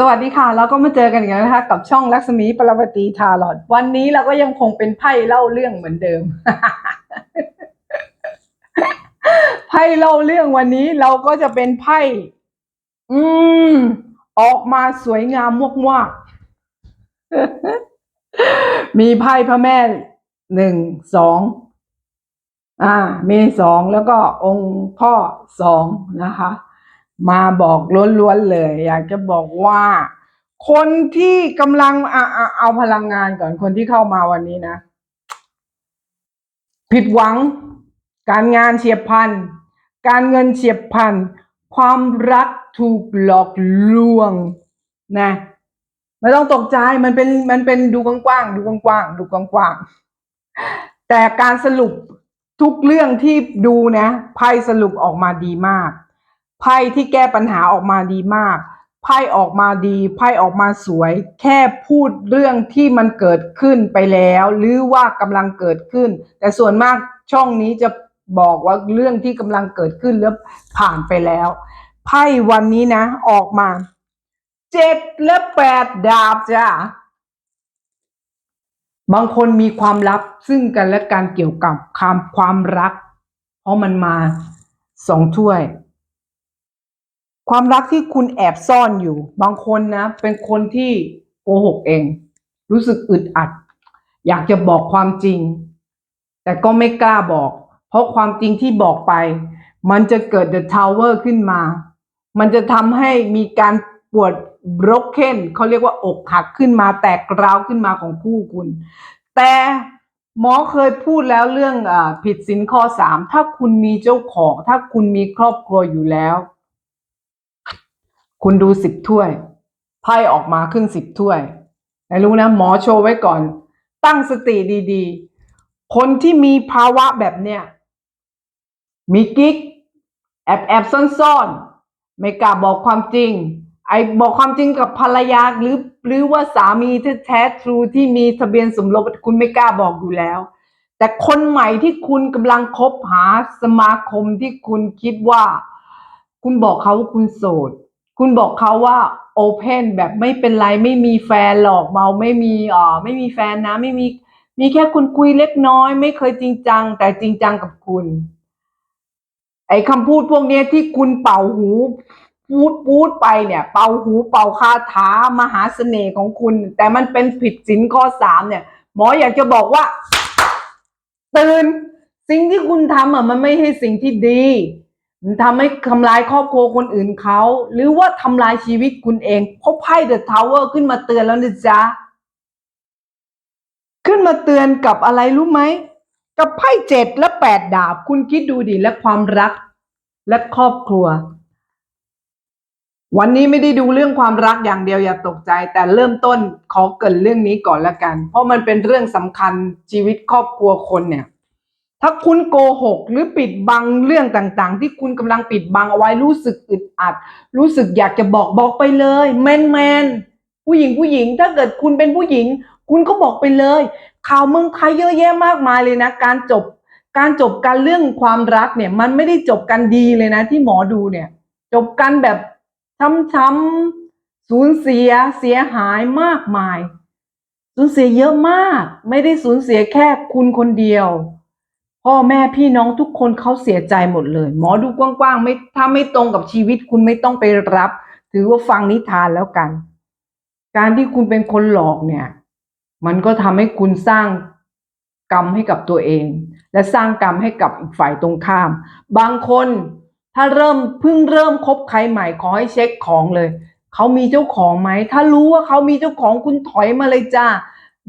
สวัสดีค่ะ แล้วก็มาเจอกันอีกแล้วนะคะ กับช่องลักษมีปรวตีทาลอด วันนี้เราก็ยังคงเป็นไพ่เล่าเรื่องเหมือนเดิม ไพ่เล่าเรื่องวันนี้เราก็จะเป็นไพ่ อืม ออกมาสวยงามมากๆมีไพ่พระแม่หนึ่งสองอ่า มีสองแล้วก็องค์พ่อสองนะคะ มาบอกล้วนๆเลย อยากจะบอกว่า คนที่กำลังอะอะเอาพลังงานก่อนคนที่เข้ามาวันนี้นะ ผิดหวัง การงานเฉียบพลัน การเงินเฉียบพลัน ความรักถูกหลอกลวงนะไม่ต้องตกใจมันเป็นมันเป็นดูกว้างๆดูกว้างๆดูกว้างๆแต่การสรุปทุกเรื่องที่ดูนะไพ่สรุปออกมาดีมาก ไพ่ที่แก้ปัญหาออกมาดีมาก ไพ่ออกมาดี ไพ่ออกมาสวย แค่พูดเรื่องที่มันเกิดขึ้นไปแล้ว หรือว่ากำลังเกิดขึ้น แต่ส่วนมากช่องนี้จะบอกว่าเรื่องที่กำลังเกิดขึ้นแล้วผ่านไปแล้ว ไพ่วันนี้นะ ออกมาเจ็ดและแปดดาบจ้ะบางคนมีความลับซึ่งกันและการเกี่ยวกับความความรัก เพราะมันมาสองถ้วย ความรักที่คุณแอบซ่อนอยู่ บางคนนะ เป็นคนที่โกหกเอง รู้สึกอึดอัด อยากจะบอกความจริง แต่ก็ไม่กล้าบอก เพราะความจริงที่บอกไป มันจะเกิด The Tower ขึ้นมา มันจะทำให้มีการปวด broken เขาเรียกว่าอกหักขึ้นมาแตกร้าวขึ้นมาของคู่คุณ แต่หมอเคยพูดแล้วเรื่องอผิดสินข้อสามถ้าคุณมีเจ้าของ ถ้าคุณมีครอบครัวอยู่แล้ว คุณดูสิบถ้วย ไพ่ออกมาขึ้นสิบถ้วยไหนรู้นะ หมอโชว์ไว้ก่อน ตั้งสติดีๆ คนที่มีภาวะแบบเนี้ยมีกิ๊กแอบแอบซ่อนซ่อนๆไม่กล้าบอกความจริง ไอ้บอกความจริงกับภรรยาหรือหรือว่าสามีที่แท้ทรูที่มีทะเบียนสมรสคุณไม่กล้าบอกอยู่แล้ว แต่คนใหม่ที่คุณกำลังคบหาสมาคมที่คุณคิดว่า คุณบอกเขาว่าคุณโสด คุณบอกเขาว่าโอเพนแบบไม่เป็นไรไม่มีแฟนหรอกเมาไม่มีอ่าไม่มีแฟนนะ ไม่มีมีแค่คุณคุยเล็กน้อย ไม่เคยจริงจัง แต่จริงจังกับคุณ ไอ้คำพูดพวกนี้ที่คุณเป่าหูพูดพูดไปเนี่ย เป่าหูเป่าคาถามหาเสน่ห์ของคุณ แต่มันเป็นผิดศีลข้อสามเนี่ย หมออยากจะบอกว่า ตื่น สิ่งที่คุณทำอะมันไม่ใช่สิ่งที่ดี ทำให้ทำลายครอบครัวคนอื่นเขา หรือว่าทำลายชีวิตคุณเองเพราะไพ่เดอะทาวเวอร์ขึ้นมาเตือนแล้วนะจ๊ะ ขึ้นมาเตือนกับอะไรรู้ไหม กับไพ่เจ็ดและแปดดาบ คุณคิดดูดิและความรัก และครอบครัว วันนี้ไม่ได้ดูเรื่องความรักอย่างเดียวอย่าตกใจ แต่เริ่มต้นขอเกินเรื่องนี้ก่อนละกัน เพราะมันเป็นเรื่องสำคัญชีวิตครอบครัวคนเนี่ย ถ้าคุณโกหกหรือปิดบังเรื่องต่างๆ ที่คุณกำลังปิดบังเอาไว้รู้สึกอึดอัด รู้สึกอยากจะบอกบอกไปเลย แมนแมนผู้หญิงผู้หญิง ถ้าเกิดคุณเป็นผู้หญิง คุณก็บอกไปเลย ข่าวเมืองไทยเยอะแยะมากมายเลยนะ การจบการจบการเรื่องความรักเนี่ย มันไม่ได้จบกันดีเลยนะ ที่หมอดูเนี่ย จบกันแบบช้ำๆสูญเสียเสียหายมากมาย สูญเสียเยอะมาก ไม่ได้สูญเสียแค่คุณคนเดียว พ่อแม่พี่น้องทุกคนเขาเสียใจหมดเลย หมอดูกว้างๆไม่ถ้าไม่ตรงกับชีวิตคุณไม่ต้องไปรับ ถือว่าฟังนิทานแล้วกัน การที่คุณเป็นคนหลอกเนี่ย มันก็ทำให้คุณสร้างกรรมให้กับตัวเอง และสร้างกรรมให้กับอีกฝ่ายตรงข้าม บางคนถ้าเริ่มเพิ่งเริ่มคบใครใหม่ขอให้เช็คของเลยเขามีเจ้าของไหม ถ้ารู้ว่าเขามีเจ้าของคุณถอยมาเลยจ้า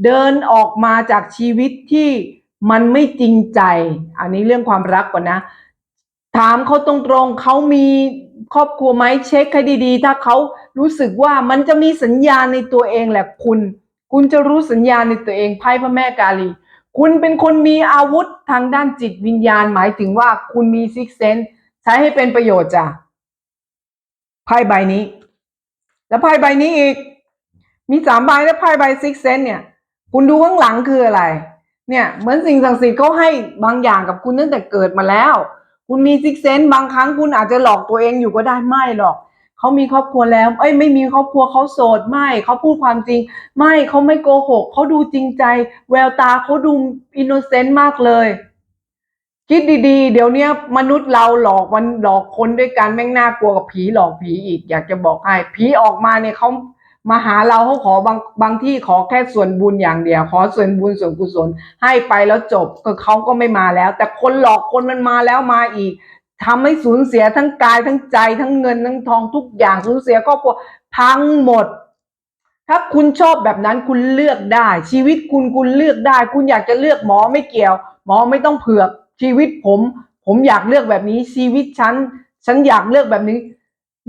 เดินออกมาจากชีวิตที่ มันไม่จริงใจ อันนี้เรื่องความรักก่อนนะ ถามเขาตรงๆเขามีครอบครัวไหมเช็คให้ดีๆ ถ้าเขารู้สึกว่ามันจะมีสัญญาณในตัวเองแหละคุณ คุณจะรู้สัญญาณในตัวเองไพ่พระแม่กาลี คุณเป็นคนมีอาวุธทางด้านจิตวิญญาณ หมายถึงว่าคุณมีซิกเซนใช้ให้เป็นประโยชน์จ้ะไพ่ใบนี้ แล้วไพ่ใบนี้อีก มีสามใบแล้วไพ่ใบซิกเซนเนี่ย คุณดูข้างหลังคืออะไร เนี่ยเหมือนสิ่งศักดิ์สิทธิ์เขาให้บางอย่างกับคุณตั้งแต่เกิดมาแล้ว คุณมีซิกเซนบางครั้งคุณอาจจะหลอกตัวเองอยู่ก็ได้ไม่หรอกเขามีครอบครัวแล้ว เอ้ยไม่มีครอบครัวเขาโสดไม่เขาพูดความจริง ไม่เขาไม่โกหกเขาดูจริงใจ แววตาเขาดูอินโนเซนต์มากเลย คิดดีๆ เดี๋ยวเนี้ยมนุษย์เราหลอกมันหลอกคนด้วยกันแม่งน่ากลัวกับผีหลอกผีอีก อยากจะบอกให้ผีออกมาเนี่ยเขา มาหาเราเขาขอบางบางที่ขอแค่ส่วนบุญอย่างเดียว ขอส่วนบุญส่วนกุศล ให้ไปแล้วจบก็เขาก็ไม่มาแล้ว แต่คนหลอกคนมันมาแล้วมาอีกทำให้สูญเสียทั้งกายทั้งใจทั้งเงินทั้งทองทุกอย่างสูญเสียครอบครัวทั้งหมด ถ้าคุณชอบแบบนั้นคุณเลือกได้ ชีวิตคุณคุณเลือกได้ คุณอยากจะเลือกหมอไม่เกี่ยว หมอไม่ต้องเผือกชีวิตผม ผมอยากเลือกแบบนี้ชีวิตฉันฉันอยากเลือกแบบนี้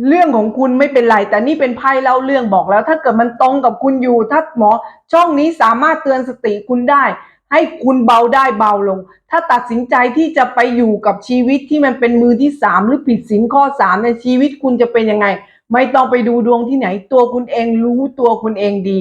เรื่องของคุณไม่เป็นไร แต่นี่เป็นไพ่เล่าเรื่องบอกแล้ว ถ้าเกิดมันตรงกับคุณอยู่ ถ้าหมอช่องนี้สามารถเตือนสติคุณได้ ให้คุณเบาได้เบาลง ถ้าตัดสินใจที่จะไปอยู่กับชีวิตที่มันเป็นมือที่สามหรือผิดสินข้อสามในชีวิตคุณจะเป็นยังไง ไม่ต้องไปดูดวงที่ไหน ตัวคุณเองรู้ตัวคุณเองดี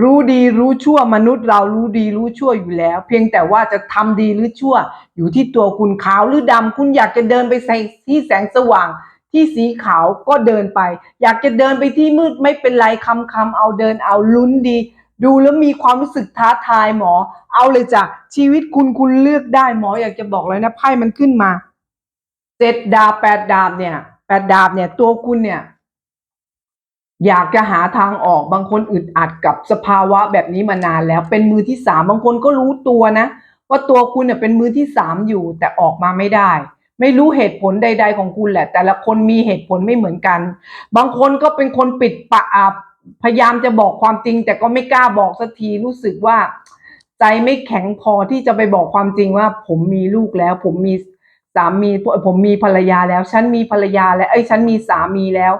รู้ดีรู้ชั่วมนุษย์เรารู้ดีรู้ชั่วอยู่แล้ว เพียงแต่ว่าจะทำดีหรือชั่ว อยู่ที่ตัวคุณขาวหรือดำคุณอยากจะเดินไปใส่ที่แสงสว่าง ที่สีขาวก็เดินไป อยากจะเดินไปที่มืดไม่เป็นไรคำคำเอาเดินเอาลุ้นดี ดูแล้วมีความรู้สึกท้าทายหมอ เอาเลยจ้ะชีวิตคุณคุณเลือกได้หมออยากจะบอกเลยนะไพ่มันขึ้นมาเจ็ดดาบแปดดาบเนี่ยแปดดาบเนี่ยตัวคุณเนี่ยอยากจะหาทางออกบางคนอึดอัดกับสภาวะแบบนี้มานานแล้ว เป็นมือที่สามบางคนก็รู้ตัวนะว่าตัวคุณเนี่ยเป็นมือที่สามอยู่แต่ออกมาไม่ได้ ไม่รู้เหตุผลใด ๆ ของคุณแหละ แต่ละคนมีเหตุผลไม่เหมือนกัน บางคนก็เป็นคนปิดปะอะพยายามจะบอกความจริง แต่ก็ไม่กล้าบอกสักทีรู้สึกว่า ใจไม่แข็งพอที่จะไปบอกความจริงว่า ผมมีลูกแล้ว ผมมีสามีผมมีภรรยาแล้ว ฉันมีภรรยาแล้ว เอ้ยฉันมีสามีแล้ว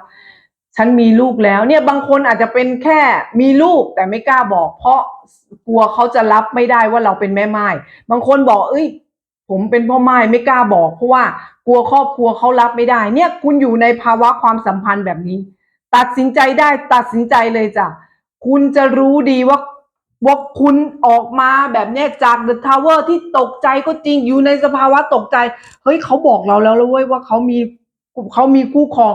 ฉันมีลูกแล้ว เนี่ยบางคนอาจจะเป็นแค่มีลูกแต่ไม่กล้าบอก เพราะกลัวเขาจะรับไม่ได้ว่าเราเป็นแม่ไม้บางคนบอก เอ้ย ผมเป็นพ่อไม้ไม่กล้าบอกเพราะว่ากลัวครอบครัวเขารับไม่ได้ เนี่ยคุณอยู่ในภาวะความสัมพันธ์แบบนี้ ตัดสินใจได้ตัดสินใจเลยจ้ะคุณจะรู้ดีว่าว่าคุณออกมาแบบเนี้ยจากเดอะทาวเวอร์ที่ตกใจก็จริงอยู่ในสภาวะตกใจ เฮ้ยเขาบอกเราแล้วแล้วเว้ยว่าเขามีเขามีคู่ครอง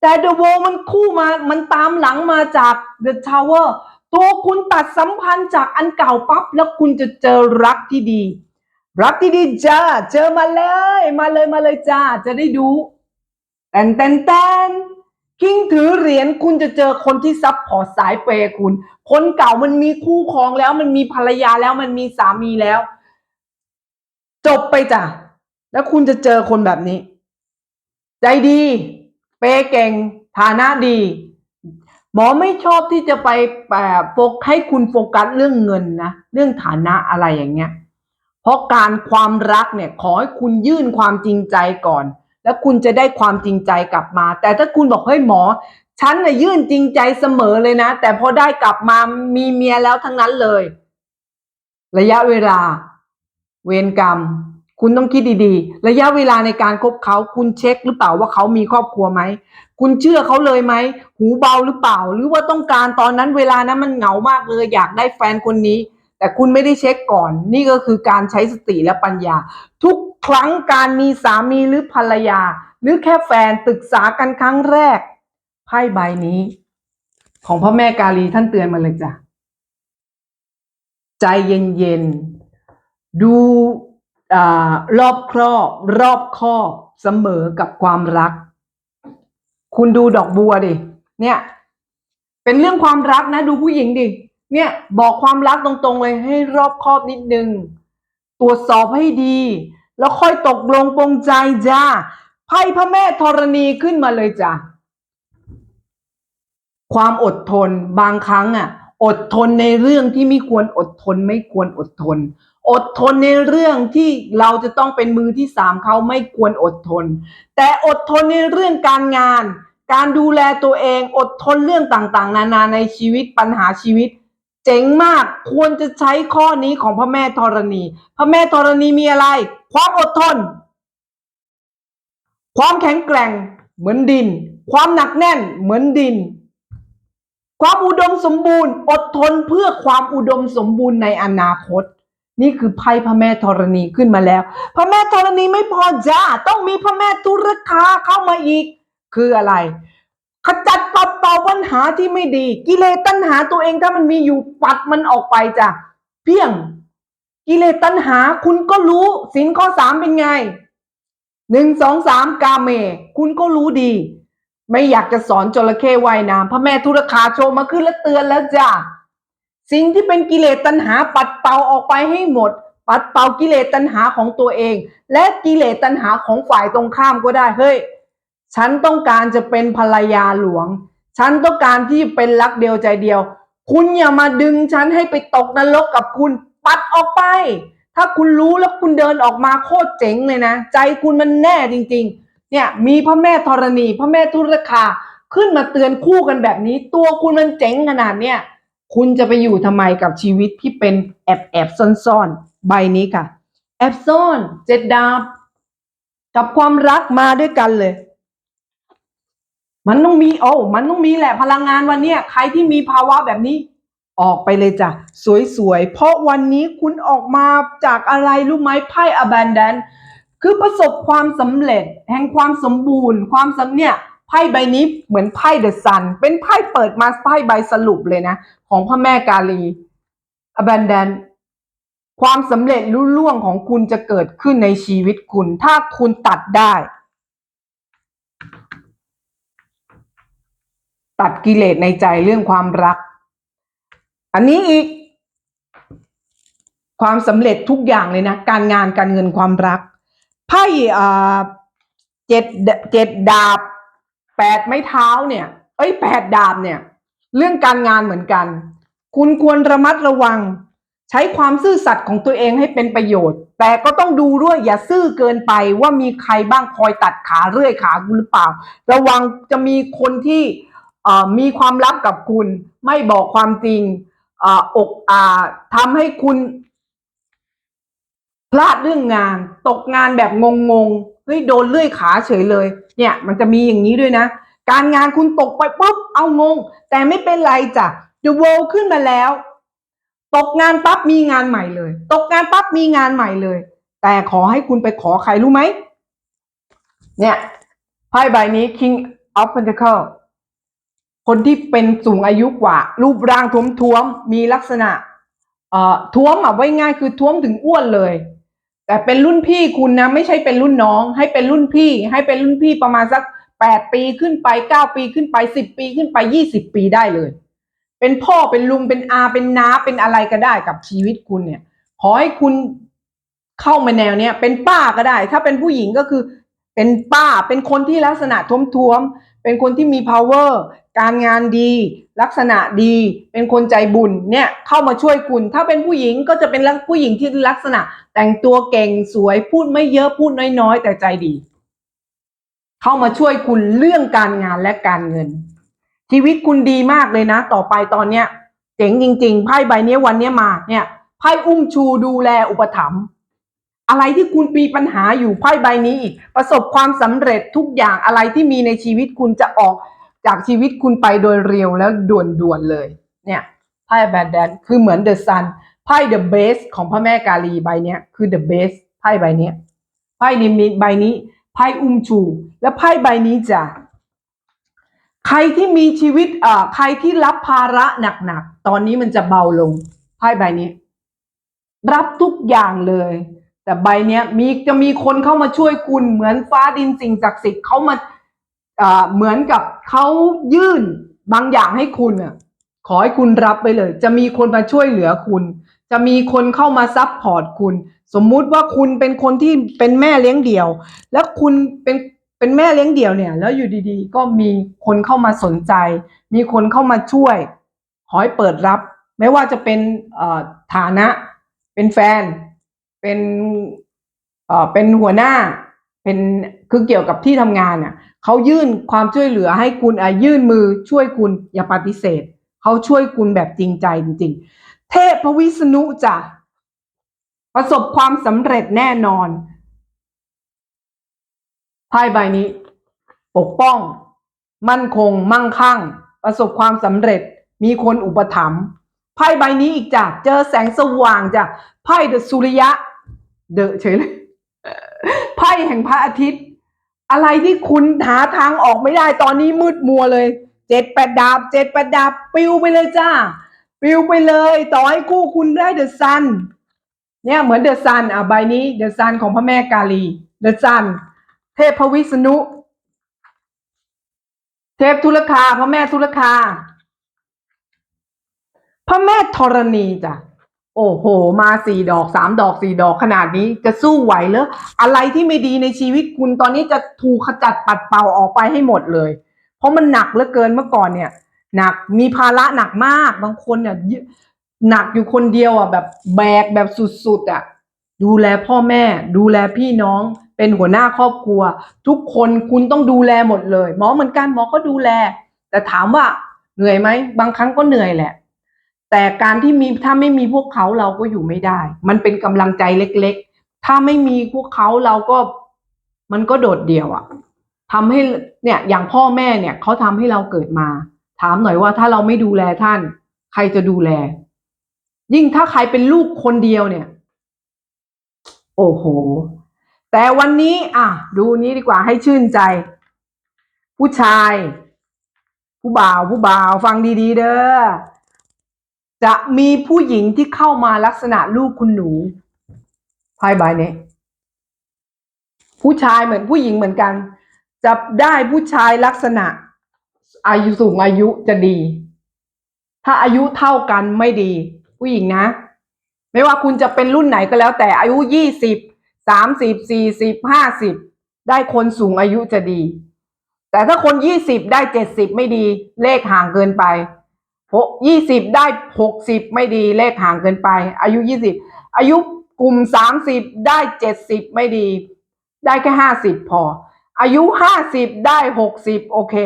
แต่เดอะโวมันคู่มามันตามหลังมาจากเดอะทาวเวอร์ตัวคุณตัดสัมพันธ์จากอันเก่าปั๊บแล้วคุณจะเจอรักที่ดี รักที่ดีจ้า เจอมาเลย มาเลยมาเลยจ้า จะได้ดูแตนแตนแตนคิงถือเหรียญคุณจะเจอคนที่ซับพอร์ตสายเปย์คุณ คนเก่ามันมีคู่ครองแล้ว มันมีภรรยาแล้วมันมีสามีแล้ว จบไปจ้ะ แล้วคุณจะเจอคนแบบนี้ ใจดี เปย์เก่ง ฐานะดี หมอไม่ชอบที่จะไปแบบโฟกให้คุณโฟกัสเรื่องเงินนะ เรื่องฐานะอะไรอย่างเงี้ย เพราะการความรักเนี่ยขอให้คุณยื่นความจริงใจก่อน แล้วคุณจะได้ความจริงใจกลับมา แต่ถ้าคุณบอกเฮ้ยหมอ ฉันน่ะยื่นจริงใจเสมอเลยนะ แต่พอได้กลับมามีเมียแล้วทั้งนั้นเลย ระยะเวลา เวรกรรม คุณต้องคิดดีๆ ระยะเวลาในการคบเขาคุณเช็คหรือเปล่าว่าเขามีครอบครัวไหมคุณเชื่อเขาเลยไหมหูเบาหรือเปล่า หรือว่าต้องการตอนนั้นเวลานั้นมันเหงามากเลย อยากได้แฟนคนนี้ แต่คุณไม่ได้เช็คก่อน นี่ก็คือการใช้สติและปัญญา ทุกครั้งการมีสามีหรือภรรยา หรือแค่แฟนปรึกษากันครั้งแรกไพ่ใบนี้ ของพ่อแม่กาลีท่านเตือนมาเลยจ้ะใจเย็นๆดูอารอบครอบรอบคอบเสมอกับความรัก คุณดูดอกบัวดิเนี่ย เป็นเรื่องความรักนะ ดูผู้หญิงดิ เนี่ยบอกความรักตรงๆเลยให้รอบคอบนิดนึง ตรวจสอบให้ดี แล้วค่อยตกลงปรงใจจ้าไพ่พระแม่ธรณีขึ้นมาเลยจ้ะความอดทนบางครั้งอะ อดทนในเรื่องที่ไม่ควรอดทน ไม่ควรอดทน อดทนในเรื่องที่เราจะต้องเป็นมือที่สามเขาไม่ควรอดทน แต่อดทนในเรื่องการงาน การดูแลตัวเอง อดทนเรื่องต่างๆ นานาในชีวิตปัญหาชีวิต เจ๋งมากควรจะใช้ข้อนี้ของพระแม่ธรณี พระแม่ธรณีมีอะไร ความอดทน ความแข็งแกร่งเหมือนดิน ความหนักแน่นเหมือนดิน ความอุดมสมบูรณ์ อดทนเพื่อความอุดมสมบูรณ์ในอนาคต นี่คือไพ่พระแม่ธรณีขึ้นมาแล้ว พระแม่ธรณีไม่พอจ้าต้องมีพระแม่ตุรคาเข้ามาอีก คืออะไร ขจัดปัดเป่าปัญหาที่ไม่ดี กิเลสตัณหาตัวเองถ้ามันมีอยู่ปัดมันออกไปจ้ะเพียงกิเลสตัณหาคุณก็รู้สินข้อสามเป็นไงหนึ่งสองสามกาเม คุณก็รู้ดี ไม่อยากจะสอนจระเข้ว่ายน้ำพระแม่ธุรคาโชว์มาขึ้นแล้วเตือนแล้วจ้ะสิ่งที่เป็นกิเลสตัณหาปัดเป่าออกไปให้หมด ปัดเป่ากิเลสตัณหาของตัวเอง และกิเลสตัณหาของฝ่ายตรงข้ามก็ได้เฮ้ย ฉันต้องการจะเป็นภรรยาหลวง ฉันต้องการที่เป็นรักเดียวใจเดียว คุณอย่ามาดึงฉันให้ไปตกนรกกับคุณ ปัดออกไป ถ้าคุณรู้แล้วคุณเดินออกมาโคตรเจ๋งเลยนะ ใจคุณมันแน่จริง ๆ เนี่ยมีพระแม่ธรณีพระแม่ทุรคาขึ้นมาเตือนคู่กันแบบนี้ ตัวคุณมันเจ๋งขนาดเนี้ยคุณจะไปอยู่ทำไมกับชีวิตที่เป็นแอบแอบซ่อนซ่อนๆใบนี้ค่ะ แอบซ่อนเจ็ดดาบกับความรักมาด้วยกันเลย มันต้องมีโอ้มันต้องมีแหละพลังงานวันเนี้ยใครที่มีภาวะแบบนี้ ออกไปเลยจ้ะ สวยๆ เพราะวันนี้คุณออกมาจากอะไรรู้ไหมไพ่ abandon คือประสบความสำเร็จ แห่งความสมบูรณ์ ความสำเนี่ยไพ่ใบนี้เหมือนไพ่เดอะซันเป็นไพ่เปิดมาไพ่ใบสรุปเลยนะ ของพระแม่กาลี abandon ความสำเร็จรุ่ล่วงของคุณจะเกิดขึ้นในชีวิตคุณ ถ้าคุณตัดได้ ตัดกิเลสในใจเรื่องความรัก อันนี้อีก ความสำเร็จทุกอย่างเลยนะ การงานการเงินความรักไพ่เจ็ดเจ็ดดาบแปดไม้เท้าเนี่ย เอ้ยแปดดาบเนี่ย เรื่องการงานเหมือนกัน คุณควรระมัดระวัง ใช้ความซื่อสัตย์ของตัวเองให้เป็นประโยชน์ แต่ก็ต้องดูด้วยอย่าซื่อเกินไปว่ามีใครบ้างคอยตัดขาเรื่อยขาคุณหรือเปล่า ระวังจะมีคนที่ มีความลับกับคุณ ไม่บอกความจริงออกอ่าทำให้คุณ พลาดเรื่องงาน ตกงานแบบงงๆเฮ้ยโดนเลื่อยขาเฉยเลย เนี่ย มันจะมีอย่างนี้ด้วยนะ การงานคุณตกไปปุ๊บเอางง แต่ไม่เป็นไรจ้ะ The World ขึ้นมาแล้ว ตกงานปั๊บมีงานใหม่เลย ตกงานปั๊บมีงานใหม่เลย แต่ขอให้คุณไปขอใครรู้ไหมเนี่ยไพ่ใบนี้ King of Pentacle คนที่เป็นสูงอายุกว่า รูปร่างท้วมๆมีลักษณะเอ่อท้วมอะไว้ง่ายคือท้วมถึงอ้วนเลย แต่เป็นรุ่นพี่คุณนะไม่ใช่เป็นรุ่นน้อง ให้เป็นรุ่นพี่ ให้เป็นรุ่นพี่ประมาณสักแปดปีขึ้นไปเก้าปีขึ้นไปสิบปีขึ้นไปยี่สิบปีได้เลย เป็นพ่อเป็นลุงเป็นอาเป็นน้าเป็นอะไรก็ได้กับชีวิตคุณเนี่ย ขอให้คุณเข้ามาแนวเนี้ยเป็นป้าก็ได้ ถ้าเป็นผู้หญิงก็คือเป็นป้าเป็นคนที่ลักษณะท้วมๆ เป็นคนที่มี power การงานดี ลักษณะดี เป็นคนใจบุญเนี่ยเข้ามาช่วยคุณ ถ้าเป็นผู้หญิงก็จะเป็นผู้หญิงที่ลักษณะ แต่งตัวเก่งสวยพูดไม่เยอะพูดน้อยๆ แต่ใจดี เข้ามาช่วยคุณเรื่องการงานและการเงิน ชีวิตคุณดีมากเลยนะ ต่อไปตอนเนี้ยเจ๋งจริง ๆไพ่ใบนี้วันนี้มาเนี่ยไพ่อุ้มชูดูแลอุปถัมภ์ อะไรที่คุณมีปัญหาอยู่ไพ่ใบนี้อีก ประสบความสำเร็จทุกอย่างอะไรที่มีในชีวิตคุณจะออกจากชีวิตคุณไปโดยเร็วแล้วด่วนๆเลย เนี่ยไพ่แบดแดนคือเหมือนเดอะซันไพ่เดอะเบสของพระแม่กาลีใบเนี้ยคือเดอะเบสไพ่ใบเนี้ยไพ่นิมิตใบนี้ไพ่อุ้มชู และไพ่ใบนี้จะใครที่มีชีวิตเอ่อใครที่รับภาระหนักๆตอนนี้มันจะเบาลงไพ่ใบนี้ รับทุกอย่างเลย แต่ใบเนี้ยมีจะมีคนเข้ามาช่วยคุณเหมือนฟ้าดินสิ่งศักดิ์สิทธิ์เขามาเอ่อเหมือนกับเขายื่นบางอย่างให้คุณอะขอให้คุณรับไปเลย จะมีคนมาช่วยเหลือคุณ จะมีคนเข้ามาซับพอร์ตคุณ สมมุติว่าคุณเป็นคนที่เป็นแม่เลี้ยงเดี่ยว แล้วคุณเป็นเป็นแม่เลี้ยงเดี่ยวเนี่ย แล้วอยู่ดีๆ ก็มีคนเข้ามาสนใจ มีคนเข้ามาช่วย ขอให้เปิดรับ ไม่ว่าจะเป็นฐานะ เป็นแฟน เป็นเอ่อเป็นหัวหน้าเป็นคือเกี่ยวกับที่ทำงานน่ะเขายื่นความช่วยเหลือให้คุณอะยื่นมือช่วยคุณอย่าปฏิเสธเขาช่วยคุณแบบจริงใจจริง ๆ เทพพวิษณุจะประสบความสำเร็จแน่นอนไพ่ใบนี้ ปกป้อง มั่นคง มั่งคั่ง ประสบความสำเร็จ มีคนอุปถัมภ์ไพ่ใบนี้อีกจ้ะเจอแสงสว่างจ้ะไพ่เดอะสุริยะ เดอะเฉยเลยไพ่แห่งพระอาทิตย์ อะไรที่คุณหาทางออกไม่ได้ตอนนี้มืดมัวเลย เจ็ดแปดดาบเจ็ดแปดดาบปิวไปเลยจ้าปิวไปเลย ต่อให้คู่คุณได้เดอะซันเนี่ยเหมือนเดอะซันอะใบนี้เดอะซันของพระแม่กาลีเดอะซันเทพพวิษณุ เทพทุลคาพระแม่ทุลคา พระแม่ธรณีจ้ะ โอ้โห มาสี่ดอกสามดอกสี่ดอกขนาดนี้จะสู้ไหวเหรออะไรที่ไม่ดีในชีวิตคุณตอนนี้จะถูกขจัดปัดเป่าออกไปให้หมดเลย เพราะมันหนักเหลือเกินเมื่อก่อนเนี่ย หนักมีภาระหนักมากบางคนเนี่ยหนักอยู่คนเดียวอะแบบแบกแบบสุดๆอะดูแลพ่อแม่ ดูแลพี่น้อง เป็นหัวหน้าครอบครัว ทุกคนคุณต้องดูแลหมดเลย หมอเหมือนกันหมอก็ดูแล แต่ถามว่าเหนื่อยไหมบางครั้งก็เหนื่อยแหละ แต่การที่มีถ้าไม่มีพวกเขาเราก็อยู่ไม่ได้ มันเป็นกำลังใจเล็ก ๆ ถ้าไม่มีพวกเขาเราก็มันก็โดดเดี่ยวอะทำให้เนี่ยอย่างพ่อแม่เนี่ยเขาทำให้เราเกิดมา ถามหน่อยว่าถ้าเราไม่ดูแลท่าน ใครจะดูแล ยิ่งถ้าใครเป็นลูกคนเดียวเนี่ย โอ้โห แต่วันนี้อะดูนี้ดีกว่าให้ชื่นใจ ผู้ชาย ผู้บ่าวผู้บ่าวฟังดี ๆ เด้อ จะมีผู้หญิงที่เข้ามาลักษณะลูกคุณหนูไพ่ใบนี้ผู้ชายเหมือนผู้หญิงเหมือนกัน จะได้ผู้ชายลักษณะ อายุสูงอายุจะดี ถ้าอายุเท่ากันไม่ดี ผู้หญิงนะ ไม่ว่าคุณจะเป็นรุ่นไหนก็แล้ว แต่อายุยี่สิบสามสิบสี่สิบห้าสิบได้คนสูงอายุจะดี แต่ถ้าคนยี่สิบได้เจ็ดสิบไม่ดี เลขห่างเกินไป ยี่สิบได้หกสิบไม่ดีเลขห่างเกินไป อายุยี่สิบอายุกลุ่มสามสิบได้เจ็ดสิบไม่ดี ได้แค่ห้าสิบพอ อายุห้าสิบได้หกสิบโอเค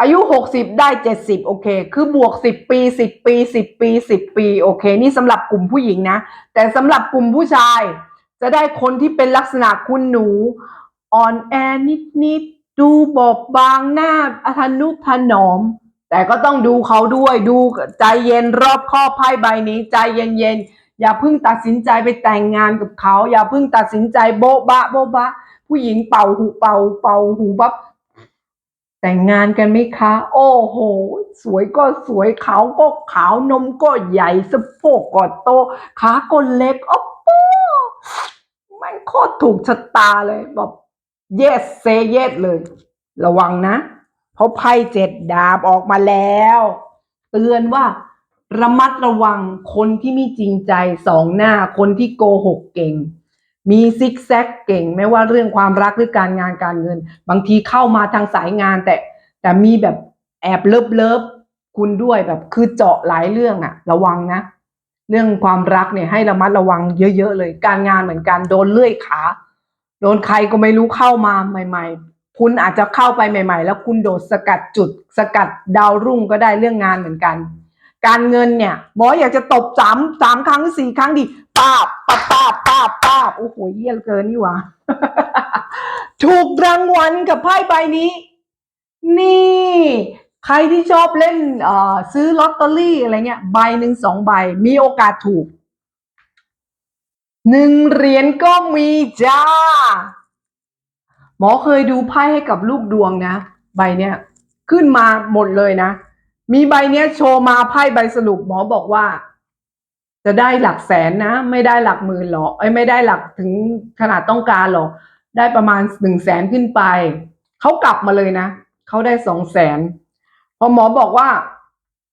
อายุหกสิบได้เจ็ดสิบโอเค คือบวกสิบปีสิบปีสิบปีสิบปีโอเค นี่สำหรับกลุ่มผู้หญิงนะ แต่สำหรับกลุ่มผู้ชาย จะได้คนที่เป็นลักษณะคุณหนูอ่อนแอนิดนิดดูบอบบางหน้าอทนุถนอม แต่ก็ต้องดูเขาด้วยดูใจเย็นรอบคอไพ่ใบนี้ใจเย็นๆอย่าเพิ่งตัดสินใจไปแต่งงานกับเขา อย่าเพิ่งตัดสินใจโบ๊ะบะโบ๊ะบะ ผู้หญิงเป่าหูเป่าเป่าหูบับแต่งงานกันไหมคะ โอ้โห สวยก็สวยขาวก็ขาวนมก็ใหญ่สะโพกก็โตขาก็เล็กโอ้โหมันโคตรถูกชะตาเลยแบบ yes say yes เลย ระวังนะ เพราะไพ่เจ็ดดาบออกมาแล้ว เตือนว่าระมัดระวังคนที่ไม่จริงใจสองหน้าคนที่โกหกเก่ง มีซิกแซกเก่ง ไม่ว่าเรื่องความรักหรือการงานการเงิน บางทีเข้ามาทางสายงานแต่ แต่มีแบบแอบเลิฟเลิฟคุณด้วยแบบคือเจาะหลายเรื่องอะระวังนะ เรื่องความรักเนี่ยให้ระมัดระวังเยอะๆเลย การงานเหมือนกันโดนเลื่อยขา โดนใครก็ไม่รู้เข้ามาใหม่ ๆ คุณอาจจะเข้าไปใหม่ ๆ แล้วคุณโดดสกัดจุด สกัดดาวรุ่งก็ได้เรื่องงานเหมือนกัน การเงินเนี่ยหมออยากจะตบสามสามครั้งสี่ครั้งดิป้าบป้าบป้าบป้าบป้าบโอ้โหเยี่ยเหลือเกินนี่หว่าถูกรางวัลกับไพ่ใบนี้ นี่ ใครที่ชอบเล่นเอ่อซื้อลอตเตอรี่อะไรเงี้ย ใบหนึ่งสองใบ มีโอกาสถูกหนึ่งเหรียญก็มีจ้า หมอเคยดูไพ่ให้กับลูกดวงนะ ใบเนี้ยขึ้นมาหมดเลยนะ มีใบเนี้ยโชว์มาไพ่ใบสรุปหมอบอกว่า จะได้หลักแสนนะ ไม่ได้หลักหมื่นหรอกไอ้ไม่ได้หลักถึงขนาดต้องการหรอกได้ประมาณหนึ่งแสนขึ้นไป เขากลับมาเลยนะเขาได้สองแสนพอหมอบอกว่า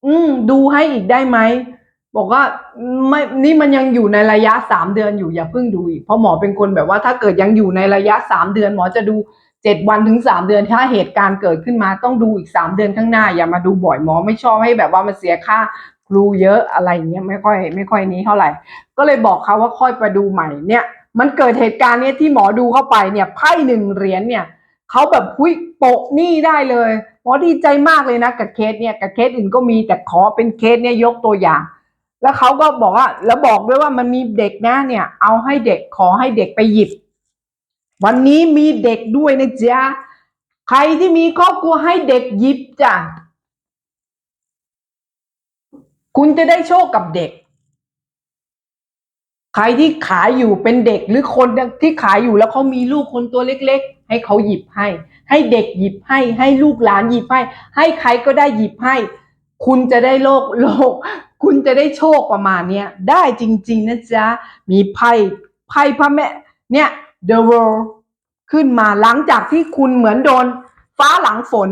อืมดูให้อีกได้ไหม บอกว่าไม่นี่มันยังอยู่ในระยะสามเดือนอยู่อย่าเพิ่งดูอีกเพราะหมอเป็นคนแบบว่าถ้าเกิดยังอยู่ในระยะสามเดือน หมอจะดูเจ็ดวันถึงสามเดือน ถ้าเหตุการณ์เกิดขึ้นมาต้องดูอีกสามเดือนข้างหน้า อย่ามาดูบ่อยหมอไม่ชอบให้แบบว่ามันเสียค่าครูเยอะอะไรเงี้ยไม่ค่อยไม่ค่อยนี้เท่าไหร่ ก็เลยบอกเขาว่าค่อยไปดูใหม่เนี่ย มันเกิดเหตุการณ์เนี้ยที่หมอดูเข้าไปเนี่ยไพ่หนึ่งเหรียญเนี่ยเขาแบบหุยโปะหนี่ได้เลยหมอดีใจมากเลยนะกับเคสเนี่ยกับเคสอื่นก็มีแต่ขอเป็นเคสเนี่ยยกตัวอย่าง แล้วเขาก็บอกว่าแล้วบอกด้วยว่ามันมีเด็กนะเนี่ย เอาให้เด็กขอให้เด็กไปหยิบ วันนี้มีเด็กด้วยนะจ๊ะใครที่มีครอบครัวให้เด็กหยิบจ้ะคุณจะได้โชคกับเด็ก ใครที่ขายอยู่เป็นเด็กหรือคนที่ขายอยู่แล้วเขามีลูกคนตัวเล็ก ๆ ให้เขาหยิบให้ ให้เด็กหยิบให้ ให้ลูกหลานหยิบให้ ให้ใครก็ได้หยิบให้ คุณจะได้โลกโลก คุณจะได้โชคประมาณเนี้ยได้จริง ๆ นะจ๊ะ มีไพ่ไพ่พระแม่ เนี่ย the world ขึ้นมาหลังจากที่คุณเหมือนโดน ฟ้าหลังฝน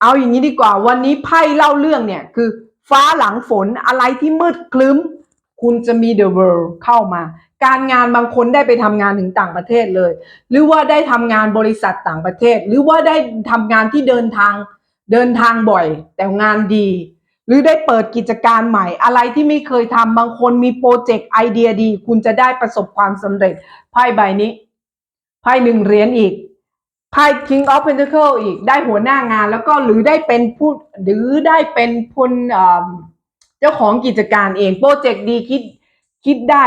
เอาอย่างนี้ดีกว่า วันนี้ไพ่เล่าเรื่องเนี่ยคือ ฟ้าหลังฝนอะไรที่มืดคลึ้ม คุณจะมี the world เข้ามา การงานบางคนได้ไปทำงานถึงต่างประเทศเลย หรือว่าได้ทำงานบริษัทต่างประเทศ หรือว่าได้ทำงานที่เดินทาง เดินทางบ่อยแต่งานดี หรือได้เปิดกิจการใหม่ อะไรที่ไม่เคยทำบางคนมีโปรเจกต์ไอเดียดี คุณจะได้ประสบความสำเร็จไพ่ใบนี้ไพ่หนึ่งเหรียญอีกไพ่ King of Pentacle อีกได้หัวหน้างานแล้วก็หรือได้เป็นผู้หรือได้เป็นคนเอ่อเจ้าของกิจการเองโปรเจกต์ดีคิดคิดได้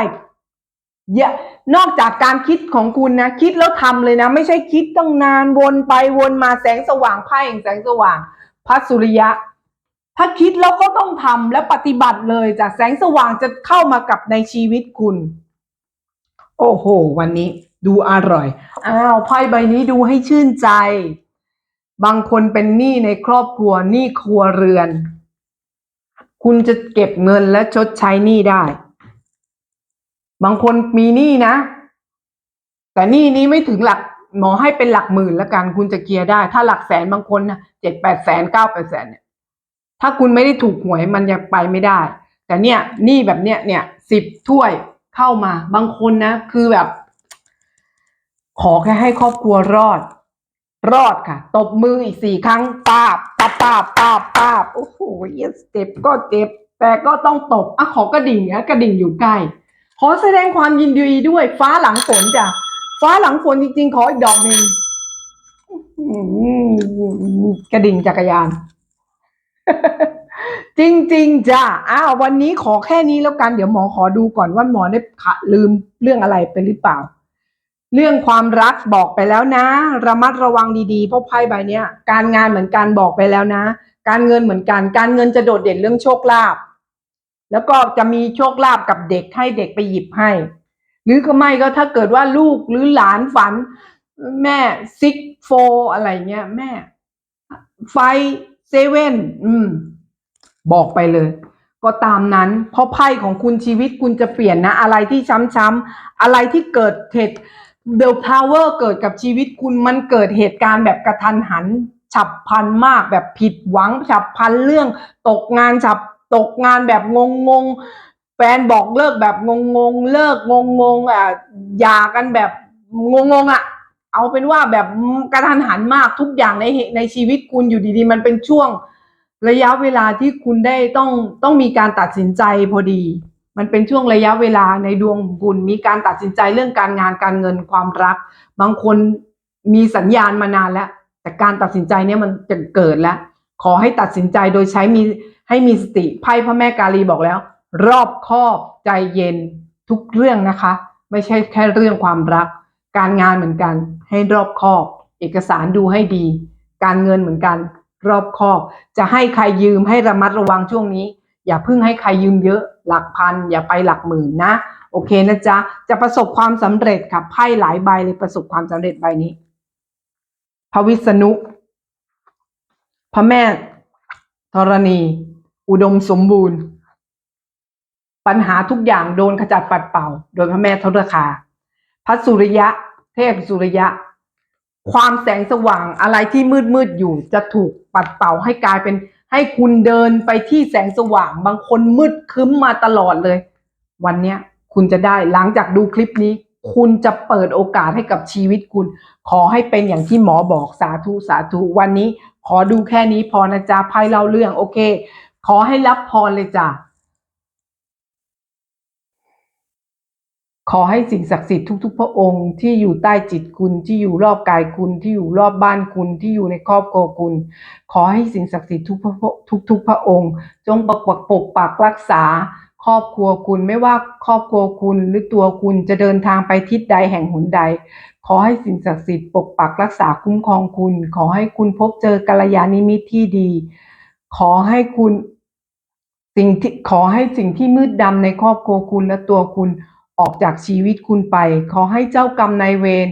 เยอะนอกจากการคิดของคุณนะ คิดแล้วทำเลยนะ ไม่ใช่คิดต้องนานวนไปวนมาแสงสว่างไพ่แห่งแสงสว่างพระสุริยะ ถ้าคิดแล้วก็ต้องทำและปฏิบัติเลยจากแสงสว่างจะเข้ามากับในชีวิตคุณ โอ้โห วันนี้ดูอร่อย อ้าวไพ่ใบนี้ดูให้ชื่นใจ บางคนเป็นหนี้ในครอบครัวหนี้ครัวเรือน คุณจะเก็บเงินและชดใช้หนี้ได้ บางคนมีหนี้นะ แต่หนี้นี้ไม่ถึงหลักหมอให้เป็นหลักหมื่นแล้วกันคุณจะเคลียร์ได้ ถ้าหลักแสนบางคนนะเจ็ดแปดแสนเก้าแปดแสนเนี่ย ถ้าคุณไม่ได้ถูกหวยมันยังไปไม่ได้ แต่เนี่ยหนี้แบบเนี้ยเนี่ยสิบถ้วยเข้ามา บางคนนะ คือแบบ ขอแค่ให้ครอบครัวรอด รอดค่ะ ตบมืออีกสี่ครั้งปาบปาบปาบปาบปาบโอ้โหเสเจ็บก็เจ็บแต่ก็ต้องตบอะขอกระดิ่งนะกระดิ่งอยู่ใกล้ ขอแสดงความยินดีด้วย ฟ้าหลังฝนจ้ะฟ้าหลังฝนจริงๆ ขออีกดอกหนึ่งกระดิ่งจักรยาน จริงๆจ้ะอ้าววันนี้ขอแค่นี้แล้วกัน เดี๋ยวหมอขอดูก่อนว่าหมอได้ขะลืมเรื่องอะไรไปหรือเปล่า เรื่องความรักบอกไปแล้วนะ ระมัดระวังดีๆเพราะไพ่ใบเนี้ย การงานเหมือนกันบอกไปแล้วนะ การเงินเหมือนกัน การเงินจะโดดเด่นเรื่องโชคลาภ แล้วก็จะมีโชคลาภกับเด็กให้เด็กไปหยิบให้ หรือก็ไม่ก็ถ้าเกิดว่าลูกหรือหลานฝัน แม่ซิกโฟอะไรเงี้ย แม่ ไฟเซเว่นอืม บอกไปเลย ก็ตามนั้น เพราะไพ่ของคุณชีวิตคุณจะเปลี่ยนนะ อะไรที่ช้ำๆอะไรที่เกิดเหตุเดลพาวเวอร์เกิดกับชีวิตคุณมันเกิดเหตุการณ์แบบกระทันหัน ฉับพลันมากแบบผิดหวัง ฉับพลันเรื่อง ตกงานฉับ ตกงานแบบงงงๆแฟนบอกเลิกแบบงงงๆเลิกงงงๆอะหย่ากันแบบงงงๆอะ เอาเป็นว่าแบบกระทันหันมากทุกอย่างในเหในชีวิตคุณอยู่ดีๆ มันเป็นช่วงระยะเวลาที่คุณได้ต้องต้องมีการตัดสินใจพอดี มันเป็นช่วงระยะเวลาในดวงคุณมีการตัดสินใจเรื่องการงานการเงินความรัก บางคนมีสัญญาณมานานแล้ว แต่การตัดสินใจเนี่ยมันจะเกิดแล้ว ขอให้ตัดสินใจโดยใช้มี ให้มีสติไพ่พระแม่กาลีบอกแล้ว รอบคอบใจเย็นทุกเรื่องนะคะ ไม่ใช่แค่เรื่องความรัก การงานเหมือนกัน ให้รอบคอบ เอกสารดูให้ดี การเงินเหมือนกัน รอบคอบ จะให้ใครยืมให้ระมัดระวังช่วงนี้ อย่าเพิ่งให้ใครยืมเยอะ หลักพัน อย่าไปหลักหมื่นนะโอเคนะจ๊ะ จะประสบความสำเร็จค่ะไพ่หลายใบเลยประสบความสำเร็จใบนี้ พระวิษณุ พระแม่ธรณี อุดมสมบูรณ์ ปัญหาทุกอย่างโดนขจัดปัดเป่า โดยพระแม่ทศคาพระสุริยะ เทพสุริยะ ความแสงสว่างอะไรที่มืดมืดอยู่จะถูกปัดเป่าให้กลายเป็น ให้คุณเดินไปที่แสงสว่าง บางคนมืดคึ้มมาตลอดเลย วันเนี้ยคุณจะได้หลังจากดูคลิปนี้ คุณจะเปิดโอกาสให้กับชีวิตคุณ ขอให้เป็นอย่างที่หมอบอกสาธุสาธุวันนี้ ขอดูแค่นี้พอนะจ๊ะไพ่เล่าเรื่องโอเค ขอให้รับพรเลยจ้ะ ขอให้สิ่งศักดิ์สิทธิ์ทุก ๆ พระองค์ที่อยู่ใต้จิตคุณที่อยู่รอบกายคุณที่อยู่รอบบ้านคุณที่อยู่ในครอบครัวคุณ ขอให้สิ่งศักดิ์สิทธิ์ทุกพระทุก ๆ พระองค์ จงปกปักปกปักรักษา ครอบครัวคุณไม่ว่าครอบครัวคุณหรือตัวคุณจะเดินทางไปทิศใดแห่งหนใด ขอให้สิ่งศักดิ์สิทธิ์ปกปักรักษาคุ้มครองคุณ ขอให้คุณพบเจอกัลยาณมิตรที่ดีขอให้คุณ สิ่งที่ขอให้สิ่งที่มืดดำในครอบครัวคุณและตัวคุณออกจากชีวิตคุณไป ขอให้เจ้ากรรมนายเวร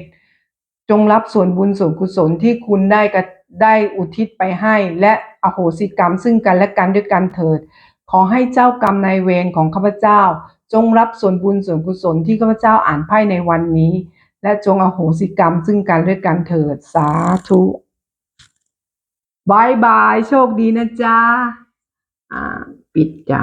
จงรับส่วนบุญส่วนกุศลที่คุณได้กระได้อุทิศไปให้ และอโหสิกรรมซึ่งกันและกันด้วยกันเถิด ขอให้เจ้ากรรมนายเวรของข้าพเจ้า จงรับส่วนบุญส่วนกุศลที่ข้าพเจ้าอ่านไพ่ในวันนี้ และจงอโหสิกรรมซึ่งกันด้วยกันเถิด สาธุบายบาย โชคดีนะจ๊ะอ่า ปิดจ้ะ